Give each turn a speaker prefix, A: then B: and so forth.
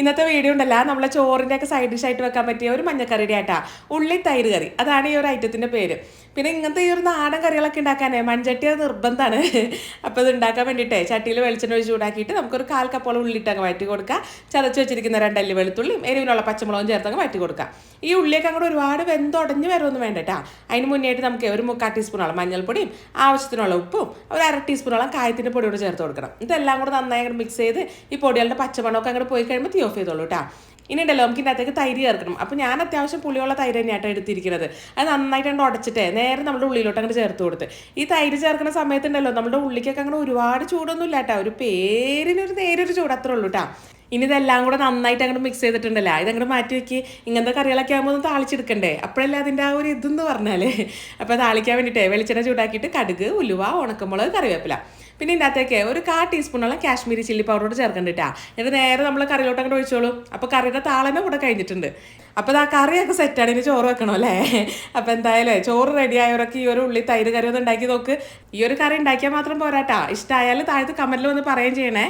A: ഇന്നത്തെ വീഡിയോ ഉണ്ടല്ല. നമ്മളെ ചോറിന്റെ ഒക്കെ സൈഡ് ഡിഷായിട്ട് വെക്കാൻ പറ്റിയ ഒരു മഞ്ഞക്കറിയുടെ ആട്ടാ. ഉള്ളി തൈര് കറി. അതാണ് ഈ ഒരു ഐറ്റത്തിന്റെ പേര്. പിന്നെ ഇങ്ങനത്തെ ഈ ഒരു നാടൻ കറികളൊക്കെ ഉണ്ടാക്കാനേ മൺചട്ടി അത് നിർബന്ധമാണ് അപ്പോൾ ഇത് ഉണ്ടാക്കാൻ വേണ്ടിയിട്ടേ ചട്ടിയിൽ വെളിച്ചെണ്ണ ഒഴിച്ച് ചൂടാക്കിയിട്ട് നമുക്കൊരു കാൽ കപ്പോളം ഉള്ളിട്ടങ്ങ് വഴറ്റി കൊടുക്കുക. ചതച്ച് വെച്ചിരിക്കുന്ന രണ്ടല്ലി വെളുത്തുള്ളിയും എരിവിനുള്ള പച്ചമുളകും ചേർത്തങ്ങ് വഴറ്റി കൊടുക്കുക. ഈ ഉള്ളിയൊക്കെ അങ്ങോട്ട് ഒരുപാട് വെന്തുടഞ്ഞ് വരുമൊന്നും വേണ്ട കേട്ടോ അതിന് മുന്നേ ആയിട്ട് നമുക്ക് ഒരു മുക്കാൽ ടീസ്പൂണോളം മഞ്ഞൾപ്പൊടിയും ആവശ്യത്തിനുള്ള ഉപ്പും ഒരു അര ടീസ്പൂണോളം കായത്തിന്റെ പൊടി കൂടെ ചേർത്ത് കൊടുക്കണം. ഇതെല്ലാം കൂടെ നന്നായി അങ്ങോട്ട് മിക്സ് ചെയ്ത് ഈ പൊടികളുടെ പച്ചമണമൊക്കെ അങ്ങോട്ട് പോയി കഴിയുമ്പോൾ ഓഫ് ചെയ്തോളൂ കേട്ടോ ഇനി ഉണ്ടല്ലോ നമുക്ക് ഇതിനകത്തേക്ക് തൈര് ചേർക്കണം. അപ്പോൾ ഞാൻ അത്യാവശ്യം പുളിയുള്ള തൈര് തന്നെയാട്ടോ എടുത്തിരിക്കുന്നത്. അത് നന്നായിട്ട് അങ്ങോട്ട് ഉടച്ചിട്ടേ നേരെ നമ്മുടെ ഉള്ളിലോട്ട് അങ്ങോട്ട് ചേർത്ത് കൊടുത്ത്. ഈ തൈര് ചേർക്കുന്ന സമയത്തുണ്ടല്ലോ നമ്മുടെ ഉള്ളിക്കൊക്കെ അങ്ങനെ ഒരുപാട് ചൂടൊന്നും ഇല്ല കേട്ടോ ഒരു പേരിനൊരു നേരൊരു ചൂട് അത്രേ ഉള്ളൂ കേട്ടോ ഇനി ഇതെല്ലാം കൂടെ നന്നായിട്ട് അങ്ങോട്ട് മിക്സ് ചെയ്തിട്ടുണ്ടല്ലോ? ഇതങ്ങോട്ട് മാറ്റി വെക്കി. ഇങ്ങനത്തെ കറികളൊക്കെ ആകുമ്പോൾ ഒന്ന് താളിച്ചെടുക്കണ്ടേ? അപ്പോഴല്ലേ അതിന്റെ ആ ഒരു ഇതെന്ന് പറഞ്ഞാലേ. അപ്പോൾ താളിക്കാൻ വേണ്ടിയിട്ട് വെളിച്ചെണ്ണ ചൂടാക്കിയിട്ട് കടുക് ഉലുവ ഉണക്കമുളക് കറിവേപ്പില. പിന്നെ ഇതിനകത്തേക്ക് ഒരു കാ ടീസ്പൂണോളം കാശ്മീരി ചില്ലി പൗഡർ ചേർക്കണ്ടിട്ടാ ഇത് നേരെ നമ്മൾ കറിയിലോട്ട് അങ്ങോട്ട് ഒഴിച്ചോളൂ. അപ്പോൾ കറിയുടെ താളമേ കൂടെ കഴിഞ്ഞിട്ടുണ്ട്. അപ്പോൾ ആ കറിയൊക്കെ സെറ്റാണ് ഇനി ചോറ് വെക്കണം അല്ലേ? അപ്പോൾ എന്തായാലും ചോറ് റെഡി ആയവരൊക്കെ ഈ ഒരു ഉള്ളി തൈര് കറി ഒന്ന് ഉണ്ടാക്കി നോക്ക്. ഈ ഒരു കറി ഉണ്ടാക്കിയാൽ മാത്രം പോരാട്ടാ ഇഷ്ടമായാലും താഴത്ത് കമന്റിൽ വന്ന് പറയുകയും ചെയ്യണേ.